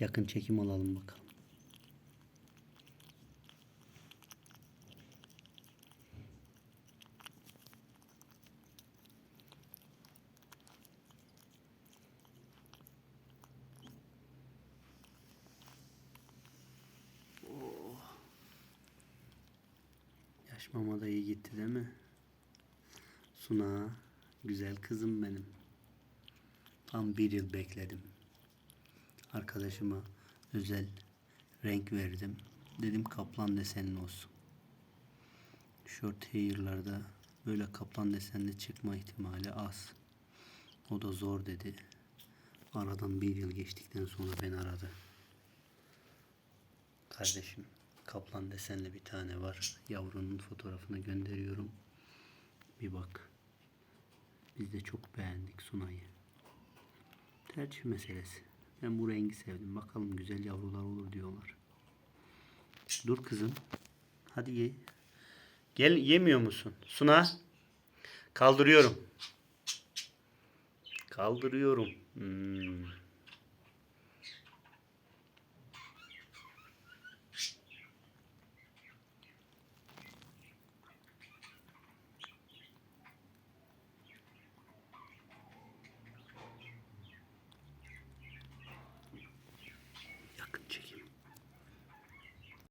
Yakın çekim alalım bakalım. Yaş mama da iyi gitti değil mi? Suna, güzel kızım benim. Tam bir yıl bekledim. Arkadaşıma özel renk verdim. Dedim kaplan desenli olsun. Short hair'larda böyle kaplan desenli çıkma ihtimali az. O da zor dedi. Aradan bir yıl geçtikten sonra beni aradı. Kardeşim kaplan desenli bir tane var. Yavrunun fotoğrafını gönderiyorum. Bir bak. Biz de çok beğendik Sunay'ı. Tercih meselesi. Ben bu rengi sevdim. Bakalım güzel yavrular olur diyorlar. Dur kızım. Hadi ye. Gel yemiyor musun? Suna. Kaldırıyorum. Kaldırıyorum. Hmm.